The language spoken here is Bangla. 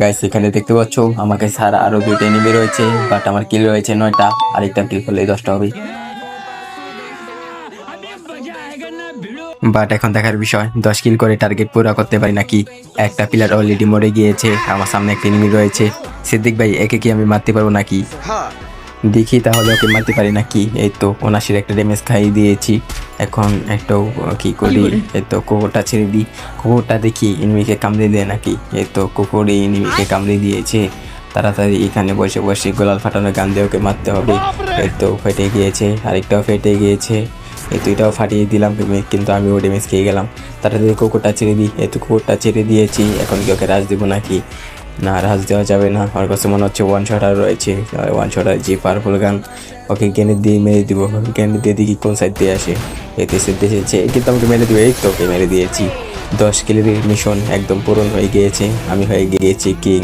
গাইস এখানে দেখতে পাচ্ছ আমাকে ছাড়া আরও দুইটা এনিমি রয়েছে বাট আমার কিল রয়েছে নয়টা, আরেকটা কিল করলে দশটা হবে। বাট এখন দেখার বিষয়, দশ কিল করে টার্গেট পুরো করতে পারি নাকি? একটা পিলার অলরেডি মরে গিয়েছে, আমার সামনে একটা এনিমি রয়েছে। সিদ্দিক ভাই, একে কি আমি মারতে পারব নাকি? দেখি তাহলে ওকে মারতে পারি নাকি? এই তো ওনাশির একটা ড্যামেজ খাইয়ে দিয়েছি। এখন একটু কি করি? এই তো কুকুরটা ছেড়ে দিই। কুকুরটা দেখি এনিমিকে কামড়ে দেয় নাকি? এই তো কুকুর এই এনিমিকে কামড়ে দিয়েছে। তাড়াতাড়ি এখানে বসে বসে গোলাল ফাটানো গান দিয়ে ওকে মারতে হবে। এই তো ফেটে গিয়েছে আরেকটাও ফেটে গিয়েছে। এই তো এটাও ফাটিয়ে দিলাম কিন্তু আমি ও ড্যামেজ খেয়ে গেলাম। তাড়াতাড়ি কুকুরটা ছেড়ে দিই। এই তো কুকুরটা ছেড়ে দিয়েছি। এখন কি ওকে রাজ দেবো নাকি? না, রাজ দেওয়া যাবে না। আমার কাছে মনে হচ্ছে ওয়ান শটার রয়েছে। ওয়ান শটার যে পারফুল গান ওকে গেনে দিয়ে মেরে দিব। গেনে দিয়ে দেখি কোন সাইড দিয়ে আসে। এতে দেশে এসেছে কিন্তু আমাকে মেরে দিবে, এই তো ওকে মেরে দিয়েছি। দশ কিলোর মিশন একদম পূরণ হয়ে গিয়েছে। আমি হয়ে গিয়েছি কিং